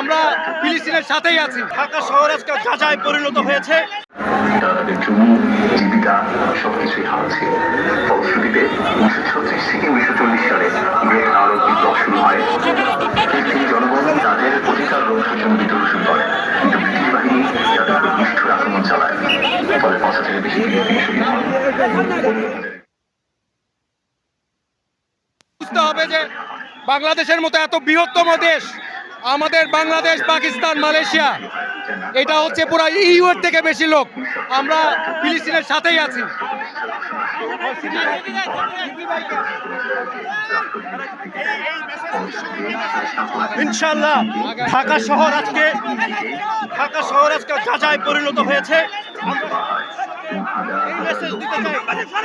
আমরা ফিলিস্তিনের সাথেই আছি। ঢাকা শহর আজকে গাজায় পরিণত হয়েছে। তাদের জমি জীবিকা সবকিছুই হারাচ্ছে ফলশ্রুতিতে উনিশশো ছত্রিশ থেকে উনিশশো চল্লিশ সালে গ্রেট আরব বিপ্লব শুরু হয়। ফিলিস্তিনি জনগণ তাদের অধিকার রক্ষার জন্য বিদ্রোহ শুরু করে। কিন্তু ব্রিটিশ বাহিনী তাদের উপর নিষ্ঠুর আক্রমণ চালায়। ফলে পঞ্চাশ হাজারের বেশি শহীদ হন। বুঝতে হবে যে বাংলাদেশের মতো এত বৃহত্তম দেশ আমাদের বাংলাদেশ পাকিস্তান মালয়েশিয়া এটা হচ্ছে পুরো ইউ এর থেকে বেশি লোক আমরা ফিলিস্তিনের সাথেই আছি ইনশাল্লাহ ঢাকা শহর আজকে ঢাকা শহর আজকে গাজায় পরিণত হয়েছে ফিলিস্তিনের